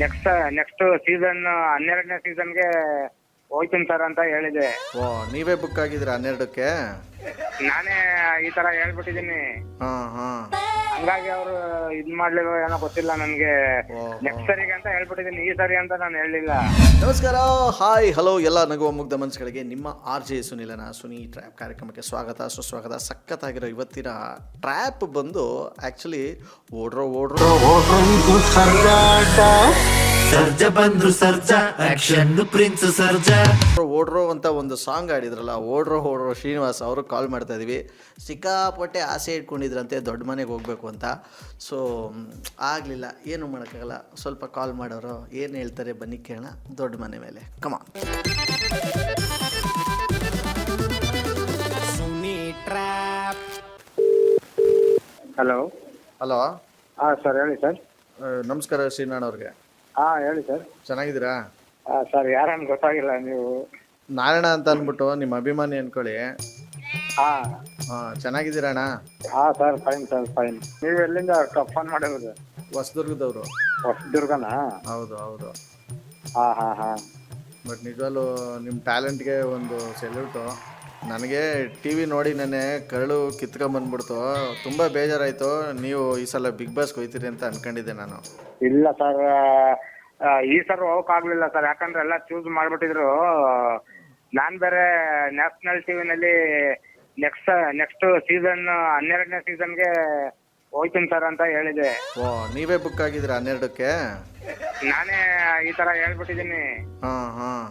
Next next season ಹನ್ನೆರಡನೇ ಸೀಸನ್ಗೆ ಹೋಯ್ತೀನಿ sir ಅಂತ ಹೇಳಿದೆ. ಓ ನೀವೇ ಬುಕ್ ಆಗಿದ್ದೀರಾ ಹನ್ನೆರಡಕ್ಕೆ? ನಾನೇ ಈ ತರ ಹೇಳ್ಬಿಟ್ಟಿದ್ದೀನಿ. ಹಾ ಹಾಂ. ಹಂಗಾಗಿ ಅವರು ಇದ್ ಮಾಡ್ಲಿಲ್ಲ ಏನೋ ಗೊತ್ತಿಲ್ಲ ನನ್ಗೆ. ನೆಕ್ಸ್ಟ್ ಸರಿಗೆ ಅಂತ ಹೇಳ್ಬಿಟ್ಟಿದ್ದೀನಿ ಈ ಸರಿ ಅಂತ ನಾನು ಹೇಳಿಲ್ಲ ನಮಸ್ಕಾರ ಹಾಯ್ ಹಲೋ ಎಲ್ಲ ನಗುವ ಮುಗ್ಧ ಮನಸ್ಸುಗಳಿಗೆ ನಿಮ್ಮ ಆರ್ ಜೆ ಸುನಿಲನ ಸುನಿ ಟ್ರ್ಯಾಪ್ ಕಾರ್ಯಕ್ರಮಕ್ಕೆ ಸ್ವಾಗತ ಸುಸ್ವಾಗತ. ಸಖತ್ತಾಗಿರೋ ಇವತ್ತಿನ ಟ್ರ್ಯಾಪ್ ಬಂದು ಆ್ಯಕ್ಚುಲಿ ಓಡ್ರೋ ಓಡ್ರೋ ಸರ್ಜ ಬಂದ್ರು ಸರ್ಜ ಆಕ್ಷನ್ ಪ್ರಿನ್ಸ್ ಸರ್ಜ. ಓಡ್ರೋ ಅಂತ ಒಂದು ಸಾಂಗ್ ಆಡಿದ್ರಲ್ಲ ಓಡ್ರೋ ಓಡ್ರೋ ಶ್ರೀನಿವಾಸ್ ಅವರು ಕಾಲ್ ಮಾಡ್ತಾ ಇದೀವಿ. ಸಿಕ್ಕಾಪಟ್ಟೆ ಆಸೆ ಇಟ್ಕೊಂಡಿದ್ರಂತೆ ದೊಡ್ಡ ಮನೆಗೆ ಹೋಗ್ಬೇಕು ಅಂತ. ಸೊ ಆಗಲಿಲ್ಲ ಏನು ಮಾಡೋಕ್ಕಾಗಲ್ಲ ಸ್ವಲ್ಪ ಕಾಲ್ ಮಾಡೋರು ಏನು ಹೇಳ್ತಾರೆ ಬನ್ನಿ ಕೇಳೋಣ ದೊಡ್ಡ ಮನೆ ಮೇಲೆ. ಕಮ ಹಲೋ ಹಲೋ ಹಾಂ ಸರ್ ಹೇಳಿ ಸರ್ ನಮಸ್ಕಾರ ಶ್ರೀನಾಳ್ ಅವ್ರಿಗೆ. ಹಾ ಹೇಳಿ ಸರ್. ಚೆನ್ನಾಗಿದ್ದೀರಾ? ಸರ್ ಯಾರನ್ನು ಗೊತ್ತಾಗಿಲ್ಲ ನೀವು. ನಾರಾಯಣ ಅಂತ ಅಂದ್ಬಿಟ್ಟು ನಿಮ್ಮ ಅಭಿಮಾನಿ ಅನ್ಕೊಳ್ಳಿ. ಹಾ. ಹಾಂ ಚೆನ್ನಾಗಿದ್ದೀರಣ್ಣ? ಹಾ ಸರ್ ಫೈನ್ ಸರ್ ಫೈನ್. ನೀವು ಎಲ್ಲಿಂದ ಫೋನ್ ಮಾಡಿರೋದು? ಹೊಸದುರ್ಗದವರು. ಹೊಸದುರ್ಗನಾ? ಹೌದು ಹೌದು. ಹಾ ಹಾ ಹಾ. ಬಟ್ ನಿಜವಾಗ್ಲೂ ನಿಮ್ಮ ಟ್ಯಾಲೆಂಟ್ಗೆ ಒಂದು ಸೆಲ್ಯೂಟು. ನನಗೆ ಟಿ ವಿ ನೋಡಿ ನೆನೆ ಕರಳು ಕಿತ್ಕೊಂಡ್ಬಂದ್ಬಿಡ್ತು ತುಂಬ ಬೇಜಾರಾಯಿತು. ನೀವು ಈ ಸಲ ಬಿಗ್ ಬಾಸ್ ಹೋಯ್ತೀರಿ ಅಂತ ಅನ್ಕೊಂಡಿದ್ದೆ ನಾನು. ಇಲ್ಲ ಸರ್ ಈ ಸರ್ ಹೋಗಕ್ ಆಗ್ಲಿಲ್ಲ ಸರ್. ಯಾಕಂದ್ರೆ ಎಲ್ಲ ಚೂಸ್ ಮಾಡ್ಬಿಟ್ಟಿದ್ರು. ನಾನ್ ಬೇರೆ ನ್ಯಾಷನಲ್ ಟಿವಿನಲ್ಲಿ ನೆಕ್ಸ್ಟ್ ನೆಕ್ಸ್ಟ್ ಸೀಸನ್ ಹನ್ನೆರಡನೇ ಸೀಸನ್ಗೆ ಹೋಯ್ತೀನಿ ಸರ್ ಅಂತ ಹೇಳಿದೆ. ಓ ನೀವೇ ಬುಕ್ ಆಗಿದ್ದೀರಾ ಹನ್ನೆರಡಕ್ಕೆ? ನಾನೇ ಈ ತರ ಹೇಳ್ಬಿಟ್ಟಿದ್ದೀನಿ. ಹಾಂ ಹಾಂ.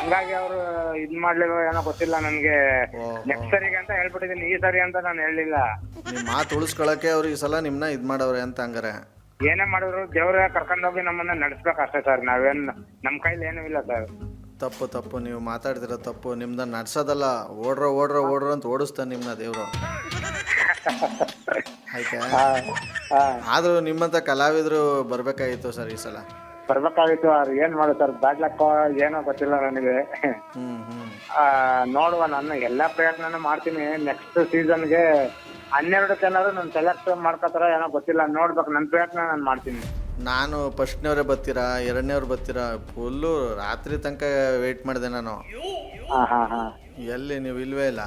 ಹಂಗಾಗಿ ಅವರು ಇದ್ ಮಾಡ್ಲಿಲ್ಲ ಏನೋ ಗೊತ್ತಿಲ್ಲ ನನ್ಗೆ. ಓ ನೆಕ್ಸ್ಟ್ ಸರಿಗೆ ಅಂತ ಹೇಳ್ಬಿಟ್ಟಿದೀನಿ ಈ ಸರಿ ಅಂತ ನಾನು ಹೇಳಿಲ್ಲ ನಿಮ್ಮ ಮಾತು ಉಳಿಸ್ಕೊಳಕ್ಕೆ ಅವ್ರು ಈ ಸಲ ನಿಮ್ಮನ್ನ ಇದು ಮಾಡವ್ರೆ ಅಂತ ಹಂಗಾರೆ. ಏನೇ ಮಾಡಿದ್ರು ದೇವ್ರ ಕರ್ಕೊಂಡೋಗಿ ನಮ್ಮನ್ನ ನಡೆಸ್ಬೇಕು ಅಷ್ಟೇ ಸರ್. ನಾವೇನ್ ನಮ್ ಕೈಲಿ ಏನೂ ಇಲ್ಲ ಸರ್. ತಪ್ಪು ತಪ್ಪು. ನೀವು ಮಾತಾಡ್ತಿರೋ ತಪ್ಪು. ನಿಮ್ದ ನಡ್ಸೋದಲ್ಲ. ಓಡ್ರೋ ಓಡ್ರೋ ಓಡ್ರೋ ಅಂತ ಓಡಿಸ್ತಾನೆ ನಿಮ್ಮನ್ನ ದೇವ್ರು. ಆಯ್ತಾ? ನಿಮ್ಮಂತ ಆದರೂ ನಿಮ್ಮಂಥ ಕಲಾವಿದರು ಬರಬೇಕಾಗಿತ್ತು ಸರ್ ಈ ಸಲ. ಬರ್ಬೇಕಾಗಿತ್ತು ಅವ್ರು ಏನ್ ಮಾಡು ಸರ್ ಬ್ಯಾಡ್ ಲಕ್ ಏನೋ ಗೊತ್ತಿಲ್ಲ ನನಗೆ. ನೋಡುವ ನಾನು ಎಲ್ಲಾ ಪ್ರಯತ್ನನೂ ಮಾಡ್ತೀನಿ. ನೆಕ್ಸ್ಟ್ ಸೀಸನ್ಗೆ ಹನ್ನೆರಡಕ್ಕೆ ಏನಾದ್ರು ನಾನು ಸೆಲೆಕ್ಟ್ ಮಾಡ್ಕೋತಾರ ಏನೋ ಗೊತ್ತಿಲ್ಲ ನೋಡ್ಬೇಕು ನನ್ನ ಪ್ರಯತ್ನ ನಾನು ಮಾಡ್ತೀನಿ. ನಾನು ಫಸ್ಟ್ನವ್ರೆ ಬರ್ತೀರಾ ಎರಡನೇವ್ರು ಬರ್ತೀರಾ? ಫುಲ್ಲು ರಾತ್ರಿ ತನಕ ವೇಟ್ ಮಾಡಿದೆ ನಾನು. ಹಾ ಹಾ ಹಾ. ಎಲ್ಲಿ ನೀವು ಇಲ್ವೇ ಇಲ್ಲ?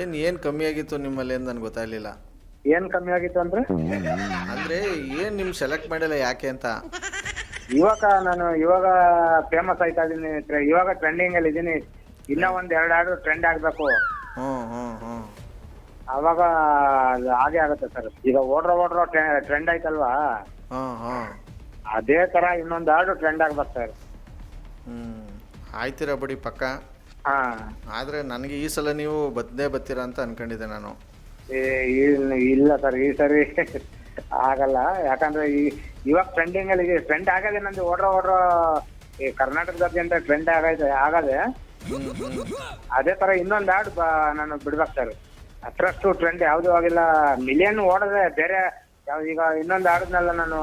ಏನು ಏನು ಕಮ್ಮಿ ಆಗಿತ್ತು ನಿಮ್ಮಲ್ಲಿ ಅಂತ ನನಗೆ ಗೊತ್ತಾಗ್ಲಿಲ್ಲ. ಏನ್ ಕಮ್ಮಿ ಆಗಿತ್ತು ಅಂದ್ರೆ? ಅಂದರೆ ಏನು ನಿಮ್ಮ ಸೆಲೆಕ್ಟ್ ಮಾಡಿಲ್ಲ ಯಾಕೆ ಅಂತ? ಇವಾಗ ನಾನು ಇವಾಗ ಫೇಮಸ್ ಆಯ್ತಾ ಇದೀನಿ ಟ್ರೆ- ಇವಾಗ ಟ್ರೆಂಡಿಂಗ್ ಅಲ್ಲಿ ಇದೀನಿ. ಇನ್ನ ಒಂದ್ ಎರಡ್ ಹಾಡು ಟ್ರೆಂಡ್ ಆಗ್ಬೇಕು. ಹ್ಞೂ ಹ್ಞೂ ಹ್ಞೂ. ಅವಾಗ ಅದು ಹಾಗೆ ಆಗುತ್ತೆ ಸರ್. ಈಗ ಓಡ್ರೋ ಓಡ್ರೋ ಟ್ರೆಂಡ್ ಆಯ್ತಲ್ವಾ? ಹಾಂ ಹಾಂ ಅದೇ ತರ ಇನ್ನೊಂದ್ ಹಾಡು ಟ್ರೆಂಡ್ ಆಗ್ಬೇಕು ಸರ್. ಹ್ಞೂ. ಆಯ್ತೀರ ಬಿಡಿ ಪಕ್ಕ. ಹಾ. ಆದರೆ ನನಗೆ ಈ ಸಲ ನೀವು ಬದ್ದೇ ಬತ್ತೀರಾ ಅಂತ ಅನ್ಕೊಂಡಿದ್ದೆ ನಾನು. ಏ, ಇಲ್ಲ- ಇಲ್ಲ ಸರ್ ಈ ಸರಿ ಆಗಲ್ಲ. ಯಾಕಂದ್ರೆ ಈ ಇವಾಗ ಟ್ರೆಂಡಿಂಗ್ ಅಲ್ಲಿ ಟ್ರೆಂಡ್ ಆಗದೆ ನಂದು ಓಡ್ರ ಓಡ್ರ ಈ ಕರ್ನಾಟಕದಾದ್ಯಂತ ಟ್ರೆಂಡ್ ಆಗೈತೆ ಆಗದೆ ಅದೇ ತರ ಇನ್ನೊಂದು ಹಾಡು ನಾನು ಬಿಡ್ಬೇಕು ಸರ್ ಅಷ್ಟರಷ್ಟು ಟ್ರೆಂಡ್ ಯಾವ್ದು ಆಗಿಲ್ಲ. ಮಿಲಿಯನ್ ಓಡದೆ ಬೇರೆ ಯಾವ ಈಗ ಇನ್ನೊಂದು ಆಡಿದ್ನಲ್ಲ ನಾನು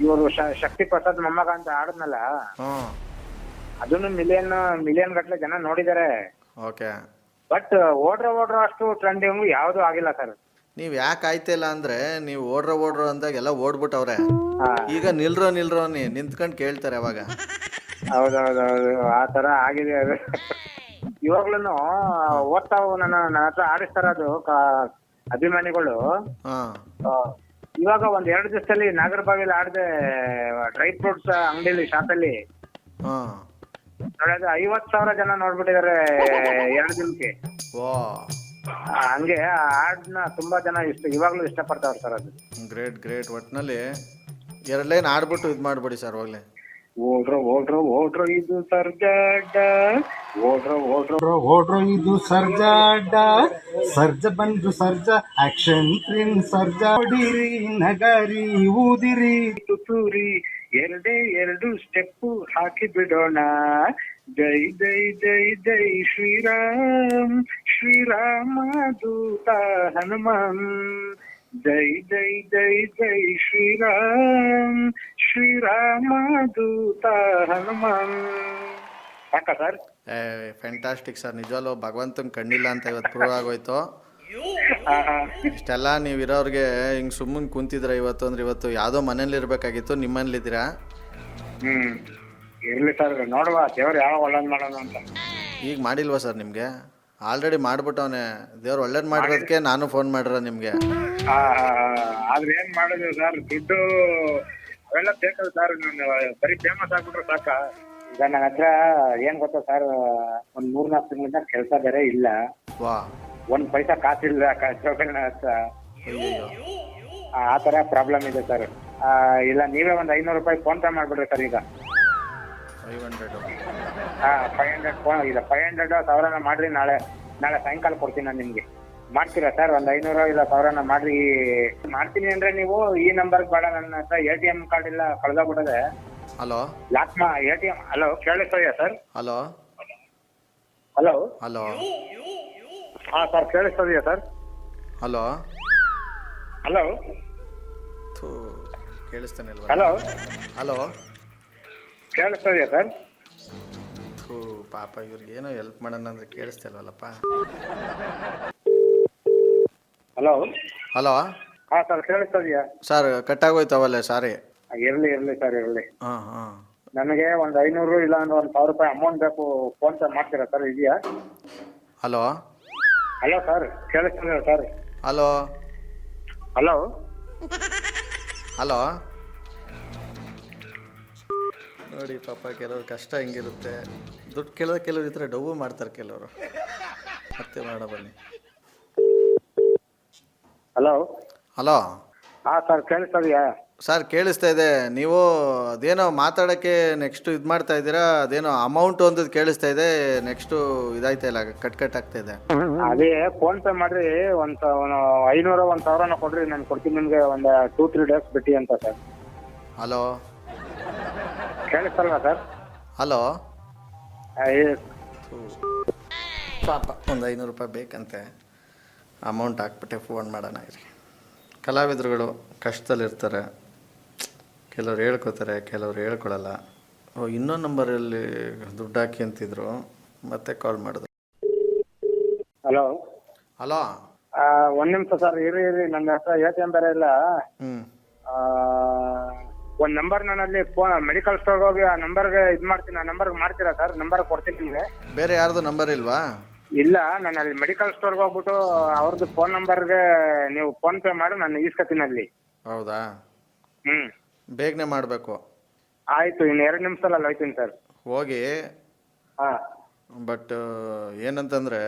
ಇವರು ಶಕ್ತಿ ಪ್ರಸಾದ್ ಮೊಮ್ಮಗ ಅಂತ ಆಡದ್ನಲ್ಲ. ಅದನ್ನು ಮಿಲಿಯನ್ ಮಿಲಿಯನ್ ಗಟ್ಲೆ ಜನ ನೋಡಿದ್ದಾರೆ ಓಕೆ. ಬಟ್ ಓಡ್ರ ಓಡ್ರ ಅಷ್ಟು ಟ್ರೆಂಡಿಂಗ್ ಯಾವ್ದು ಆಗಿಲ್ಲ ಸರ್ ನೀವು ಯಾಕೆ ಆಯ್ತಿಲ್ಲ ಅಂದ್ರೆ ನೀವು ಓಡ್ರೋ ಓಡ್ರೋ ಅಂದಾಗ ಎಲ್ಲ ಓಡ್ಬಿಟ್ಟವ್ರೆ. ಈಗ ನಿಲ್ರೋ ನಿಲ್ರೋ ನೀ ನಿಂತ್ಕೊಂಡು ಕೇಳ್ತಾರೆ ಅವಾಗ. ಹೌದೌದೌದು ಆ ತರ ಆಗಿದೆ ಅದು. ಇವಾಗ್ಲೂ ಓದ್ತಾವು ನನ್ನ ನನ್ನ ಹತ್ರ ಆಡಿಸ್ತಾರ ಅದು ಕ- ಅಭಿಮಾನಿಗಳು. ಹಾಂ. ಆ, ಇವಾಗ ಒಂದ್ ಎರಡು ದಿವಸದಲ್ಲಿ ನಾಗರಬಾವಿಲಿ ಆಡದೆ ಡ್ರೈ ಫ್ರೂಟ್ಸ್ ಅಂಗಡಿಲಿ ಶಾಪಲ್ಲಿ. ಅಲ್ಲಿ ನೋಡಿದ್ರೆ ಐವತ್ ಸಾವಿರ ಜನ ನೋಡ್ಬಿಟ್ಟಿದ್ದಾರೆ ಎರಡು ದಿನಕ್ಕೆ. ಆ, ಹಂಗೆ ಆ ಹಾಡ್ನ ತುಂಬಾ ಜನ ಇಷ್ಟ ಇವಾಗ್ಲೂ ಇಷ್ಟಪಡ್ತಾವ್ರ ಸರ್ ಅದು. Great great. ಒಟ್ಟಿನಲ್ಲಿ ಎರಡು ಲೈನ್ ಆಡ್ಬಿಟ್ಟು ಇದು ಮಾಡ್ಬಿಡಿ ಸರ್ ಹೋಗ್ಲಿ. ಓಡ್ರೋ ಓಡ್ರೋ ಓಡ್ರೋ ಇದು ಸರ್ಜಾಡ. ಓಡ್ರೋ ಓಡ್ರೋ ಓಡ್ರ ಓಡ್ರೋ ಇದು ಸರ್ಜಾಟ ಸರ್ಜ ಬಂದು ಸರ್ಜ ಆಕ್ಷನ್ ಕ್ರೀನ್ ಸರ್ಜ. ಹೊಡಿರಿ ನಗರಿ ಊದಿರಿ. ತುತ್ತೂರಿ ಎರಡೇ ಎರಡು ಸ್ಟೆಪ್ ಹಾಕಿ ಬಿಡೋಣ. ಜೈ ಜೈ ಜೈ ಜೈ ಶ್ರೀರಾಮ್ ಶ್ರೀರಾಮ ದೂತ ಹನುಮಾನ್. ಜೈ ಜೈ ಜೈ ಜೈ ಶ್ರೀರಾಮ್ ಶ್ರೀರಾಮ ದೂತ ಹನುಮಾನ್. ಸಾಕ ಸರ್? ಏ ಫ್ಯಾಂಟಾಸ್ಟಿಕ್ ಸರ್. ನಿಜವಾಗ್ಲೂ ಭಗವಂತನ ಕಣ್ಣಿಲ್ಲ ಅಂತ ಇವತ್ತು ಪ್ರೂವ್ ಆಗೋಯ್ತು. ಇಷ್ಟೆಲ್ಲ ನೀವು ಇರೋರಿಗೆ ಹಿಂಗೆ ಸುಮ್ಮನೆ ಕುಂತಿದ್ರೆ ಇವತ್ತು ಅಂದ್ರೆ ಇವತ್ತು ಯಾವುದೋ ಮನೇಲಿ ಇರಬೇಕಾಗಿತ್ತು ನಿಮ್ಮನೇಲಿದ್ದೀರಾ? ಹ್ಮ್. ಇರ್ಲಿ ಸರ್ ನೋಡುವ ದೇವ್ರು ಯಾವ ಒಳ್ಳೇದ್ ಮಾಡೋಣ ಅಂತ. ಈಗ ಮಾಡಿಲ್ವಾ ಸರ್ ನಿಮಗೆ? ಆಲ್ರೆಡಿ ಮಾಡ್ಬಿಟ್ಟವನೆ. ದೇವ್ರ ಒಳ್ಳೇದ್ ಮಾಡಿರೋದಕ್ಕೆ ನಾನು ಫೋನ್ ಮಾಡಿರೋ ನಿಮಗೆ. ಆ, ಆದ್ರೆ ಏನ್ ಮಾಡೋದು ಸರ್ ದುಡ್ಡು ಅವೆಲ್ಲ ಬೇಕಲ್ಲ ಸರ್ ನಾನು ಬರೀ ಫೇಮಸ್ ಆಗ್ಬಿಟ್ರೆ ಸಾಕ? ಈಗ ನನ್ನ ಹತ್ರ ಏನ್ ಗೊತ್ತಾ ಸರ್ ಒಂದ್ ಮೂರ್ ನಾಲ್ಕು ತಿಂಗಳಿಂದ ಕೆಲಸ ಬೇರೆ ಇಲ್ಲ. ವಾ. ಒಂದ್ ಪೈಸಾ ಕಾಸಿಲ್ಲ ಹತ್ರ? ಅಯ್ಯಯ್ಯೋ. ಆ ಆ ತರ ಪ್ರಾಬ್ಲಮ್ ಇದೆ ಸರ್. ಇಲ್ಲ ನೀವೇ ಒಂದ್ ಐನೂರು ರೂಪಾಯಿ ಫೋನ್ ಪೇ ಮಾಡ್ಬಿಡ್ರಿ ಸರ್ ಈಗ. Five hundred five hundred phone ಇಲ್ಲ. ಫೈವ್ ಹಂಡ್ರೆಡ್ ಸಾವಿರನ ಮಾಡ್ರಿ ನಾಳೆ. ನಾಳೆ ಸಾಯಂಕಾಲ ಕೊಡ್ತೀನಿ ನಾನು ನಿಮ್ಗೆ. ಮಾಡ್ತೀರಾ ಸರ್ ಒಂದ್ ಐನೂರು ಇಲ್ಲ ಸಾವಿರನ ಮಾಡ್ರಿ. ಮಾಡ್ತೀನಿ ಅಂದ್ರೆ ನೀವು ಈ ನಂಬರ್ ಬೇಡ ನನ್ನ ಹತ್ರ ಎ ಟಿ ಎಂ ಕಾರ್ಡ್ ಇಲ್ಲ ಕಳ್ದೋಗ್ಬಿಡದೆ ಹಲೋ ಲಾಕ್ ಮಾ ಎ ಟಿ ಎಂ ಹಲೋ ಕೇಳಿಸ್ತೀಯಾ ಸರ್ ಹಲೋ ಹಲೋ ಹಲೋ ಹಾ ಸರ್ ಕೇಳಿಸ್ತದೆಯಾ ಸರ್ ಹಲೋ ಹಲೋ ಥೂ ಕೇಳಿಸ್ತಾನೆ ಹಲೋ ಹಲೋ ಹಲೋ ಕೇಳಿಸ್ತದೆಯಾ ಸರ್? ಥೂ ಪಾಪ ಇವ್ರಿಗೆ ಏನೋ ಹೆಲ್ಪ್ ಮಾಡೋಣ ಅಂದ್ರೆ ಕೇಳಿಸ್ತಿಲ್ವಲ್ಲಪ್ಪ. ಹಲೋ? ಹಲೋ? ಹಾ ಸರ್ ಕೇಳಿಸ್ತದೆಯಾ ಸರ್ ಕಟ್ಟಾಗೋಯ್ತವಲ್ಲ ಸಾರಿ ಇರ್ಲಿ ಇರ್ಲಿ ಸರ್ ಇರ್ಲಿ. ಹಾಂ ಹಾಂ. ನನಗೆ ಒಂದ್ ಐನೂರು ಇಲ್ಲ ಅಂದ್ರೆ ಒಂದ್ ಸಾವಿರ ರೂಪಾಯಿ ಅಮೌಂಟ್ ಬೇಕು ಫೋನ್ ಪೇ ಮಾಡ್ತೀರಾ ಸರ್ ಇದೆಯಾ? ಹಲೋ? ಹಲೋ ಸರ್ ಕೇಳಿಸ್ತಾ ಸರ್? ಹಲೋ? ಹಲೋ? ಹಲೋ? ನೋಡಿ ಪಾಪ ಕೆಲವ್ರು ಕಷ್ಟ ಹೆಂಗಿರುತ್ತೆ. ದುಡ್ಡು ಕೇಳೋದು ಕೆಲವ್ರು ಇದ್ರೆ ಡಬ್ಬು ಮಾಡ್ತಾರೆ ಕೆಲವರು. ಮತ್ತೆ ಮಾಡ ಬನ್ನಿ. ಹಲೋ. ಹಲೋ. ಹಾ ಸರ್ ಕೇಳಿಸ್ತದೆಯಾ ಸರ್ ಕೇಳಿಸ್ತಾ ಇದೆ. ನೀವು ಅದೇನೋ ಮಾತಾಡೋಕ್ಕೆ ನೆಕ್ಸ್ಟ್ ಇದು ಮಾಡ್ತಾ ಇದ್ದೀರಾ? ಅದೇನೋ ಅಮೌಂಟ್ ಒಂದು ಕೇಳಿಸ್ತಾ ಇದೆ. ನೆಕ್ಸ್ಟು ಇದಾಯ್ತಾ ಇಲ್ಲ ಕಟ್ ಕಟ್ ಆಗ್ತಾ ಇದೆ. ಅದೇ ಫೋನ್ ಪೇ ಮಾಡ್ರಿ. ಒಂದ್ ಸ- ಒಂದು ಐನೂರ ಒಂದ್ ಸಾವಿರನ ಕೊಡ್ರಿ. ನಾನು ಕೊಡ್ತೀನಿ ನಿಮ್ಗೆ ಒಂದ್ ಟೂ ತ್ರೀ ಡೇಸ್ ಬಿಟ್ಟಿ ಅಂತ ಸರ್. ಹಲೋ. ಕೇಳಿಸ್ತಲ್ವಾ ಸರ್ ಹಲೋ. ಪಾಪ ಒಂದು ಐನೂರು ರೂಪಾಯಿ ಬೇಕಂತೆ. ಅಮೌಂಟ್ ಹಾಕ್ಬಿಟ್ಟೆ ಫೋನ್ ಮಾಡೋಣ ಇರಿ. ಕಲಾವಿದರುಗಳು ಕಷ್ಟದಲ್ಲಿರ್ತಾರೆ. ಕೆಲವ್ರು ಹೇಳ್ಕೊತಾರೆ ಕೆಲವ್ರು ಹೇಳ್ಕೊಳಲ್ಲ. ಓ ಇನ್ನೊಂದು ನಂಬರಲ್ಲಿ ದುಡ್ಡು ಹಾಕಿ ಅಂತಿದ್ರು. ಮತ್ತೆ ಕಾಲ್ ಮಾಡಿದ್ರು. ಹಲೋ. ಹಲೋ. ಒಂದ್ ನಿಮಿಷ ಸರ್ ಇರಿ ಇರಿ. ನನ್ನ ಹತ್ರ ಎ ಟಿ ಎಂ ಬೇರೆ ಇಲ್ಲ. ಹ್ಞೂ ಆ, ಒಂದ್ ನಂಬರ್ ನನ್ನಲ್ಲಿ ಅಲ್ಲಿ ಮೆಡಿಕಲ್ ಸ್ಟೋರ್ ಹೋಗಿ ಆ ನಂಬರ್ಗೆ ಇದ್ ಮಾಡ್ತೀನಿ ಆ ನಂಬರ್ ಮಾಡ್ತೀರಾ ಸರ್ ನಂಬರ್ ಕೊಡ್ತೀನಿ ನಿಮ್ಗೆ. ಬೇರೆ ಯಾರ್ದು ನಂಬರ್ ಇಲ್ವಾ? ಇಲ್ಲ ನಾನು ಅಲ್ಲಿ ಮೆಡಿಕಲ್ ಸ್ಟೋರ್ಗೆ ಹೋಗ್ಬಿಟ್ಟು ಅವ್ರದ್ದು ಫೋನ್ ನಂಬರ್ಗೆ ನೀವು ಫೋನ್ ಪೇ ಮಾಡಿ ನಾನು ಈಸ್ಕೊತೀನಿ ಅಲ್ಲಿ. ಹೌದಾ? ಹ್ಮ್. ಬೇಗನೆ ಮಾಡಬೇಕು. ಆಯ್ತು ಇನ್ನು ಎರಡು ನಿಮಿಷದಲ್ಲಿ ಅಲ್ಲಿ ಹೋಯ್ತೀನಿ ಸರ್ ಹೋಗಿ. ಹಾ. ಬಟ್ ಏನಂತಂದ್ರೆ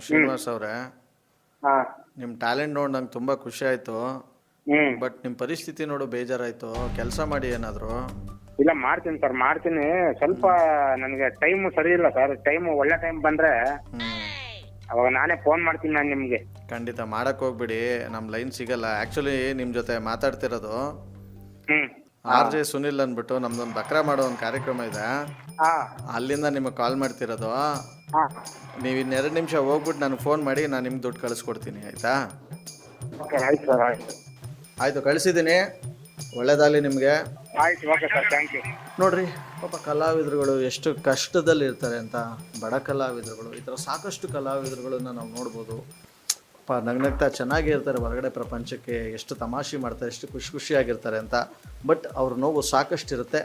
ಶ್ರೀನಿವಾಸ್ ಅವರೇ ಹಾ. ನಿಮ್ಮ ಟ್ಯಾಲೆಂಟ್ ನೋಡಿ ನಂಗೆ ತುಂಬಾ ಖುಷಿ ಆಯಿತು. ಬಟ್ ನಿಮ್ ಪರಿಸ್ಥಿತಿ ನೋಡು ಬೇಜಾರಾಯ್ತು. ಕೆಲಸ ಮಾಡಿ ಏನಾದ್ರು? ಇಲ್ಲ ಮಾಡ್ತೀನಿ ಸರ್ ಮಾಡ್ತೀನಿ. ಸ್ವಲ್ಪ ನನಗೆ ಟೈಮ್ ಸರಿ ಇಲ್ಲ ಸರ್. ಟೈಮ್ ಒಳ್ಳೆ ಟೈಮ್ ಬಂದ್ರೆ ಅವಾಗ ನಾನೇ ಫೋನ್ ಮಾಡ್ತೀನಿ ನಾನು ನಿಮ್ಗೆ. ಖಂಡಿತ ಮಾಡಕ್ ಹೋಗ್ಬಿಡಿ. ನಮ್ ಲೈನ್ ಸಿಗಲ್ಲ. ಆಕ್ಚುಲಿ ನಿಮ್ ಜೊತೆ ಮಾತಾಡ್ತಿರೋದು. ಹ್ಮ್. ಆರ್ ಜೆ ಸುನಿಲ್ ಅಂದ್ಬಿಟ್ಟು ನಮ್ದೊಂದು ಬಕ್ರಾ ಮಾಡೋ ಒಂದು ಕಾರ್ಯಕ್ರಮ ಇದೆ. ಹಾ. ಅಲ್ಲಿಂದ ನಿಮಗೆ ಕಾಲ್ ಮಾಡ್ತಿರೋದು. ಹಾ. ನೀವು ಇನ್ನೆರಡು ನಿಮಿಷ ಹೋಗ್ಬಿಟ್ಟು ನನಗೆ ಫೋನ್ ಮಾಡಿ ನಾನು ನಿಮ್ಗೆ ದುಡ್ಡು ಕಳಿಸ್ಕೊಡ್ತೀನಿ ಆಯ್ತಾ? ಓಕೆ ಆಯ್ತು ಸರ್ ಆಯ್ತು. ಆಯಿತು ಕಳಿಸಿದ್ದೀನಿ ಒಳ್ಳೇದಾಗಲಿ ನಿಮಗೆ. ಆಯ್ತು ಓಕೆ ಸರ್ ಥ್ಯಾಂಕ್ ಯು ನೋಡ್ರಿ ಪಾಪ ಕಲಾವಿದರುಗಳು ಎಷ್ಟು ಕಷ್ಟದಲ್ಲಿ ಇರ್ತಾರೆ ಅಂತ ಬಡ ಕಲಾವಿದರುಗಳು ಈ ಥರ ಸಾಕಷ್ಟು ಕಲಾವಿದರುಗಳನ್ನ ನಾವು ನೋಡ್ಬೋದು. ಪ ನಗ್ನಗ್ತಾ ಚೆನ್ನಾಗೇ ಇರ್ತಾರೆ ಹೊರಗಡೆ ಪ್ರಪಂಚಕ್ಕೆ ಎಷ್ಟು ತಮಾಷೆ ಮಾಡ್ತಾರೆ ಎಷ್ಟು ಖುಷಿ ಖುಷಿಯಾಗಿರ್ತಾರೆ ಅಂತ. ಬಟ್ ಅವ್ರ ನೋವು ಸಾಕಷ್ಟು ಇರುತ್ತೆ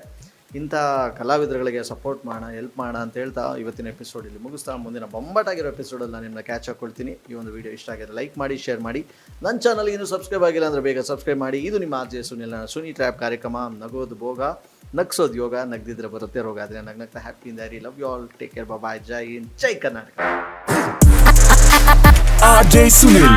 ಇಂಥ ಕಲಾವಿದರುಗಳಿಗೆ ಸಪೋರ್ಟ್ ಮಾಡೋಣ ಹೆಲ್ಪ್ ಮಾಡೋಣ ಅಂತ ಹೇಳ್ತಾ ಇವತ್ತಿನ ಎಪಿಸೋಡ್ ಇಲ್ಲಿ ಮುಗಿಸ್ತಾ, ಮುಂದಿನ ಬೊಂಬಾಟಾಗಿರೋ ಎಪಿಸೋಡಲ್ಲಿ ನಾನು ನಿಮ್ಮನ್ನ ಕ್ಯಾಚ್ ಹಾಕ್ಕೊಳ್ತೀನಿ ಈ ಒಂದು ವಿಡಿಯೋ ಇಷ್ಟ ಆಗಿದೆ ಲೈಕ್ ಮಾಡಿ ಶೇರ್ ಮಾಡಿ. ನನ್ನ ಚಾನಲ್ಗೆ ಇನ್ನೂ ಸಬ್ಸ್ಕ್ರೈಬ್ ಆಗಿಲ್ಲ ಅಂದರೆ ಬೇಗ ಸಬ್ಸ್ಕ್ರೈಬ್ ಮಾಡಿ. ಇದು ನಿಮ್ಮ R J Sunil Suni trap ಕಾರ್ಯಕ್ರಮ. ನಗೋದು ಭೋಗ, ನಗ್ಸೋದು ಯೋಗ, ನಗ್ದಿದ್ರೆ ಬರುತ್ತೆ ರೋಗ ಆದರೆ ನಗ್ನಗ್ತಾ ಹ್ಯಾಪಿ ದಾರಿ love you all take care bye Jai in Jai Karnataka RJ Sunil.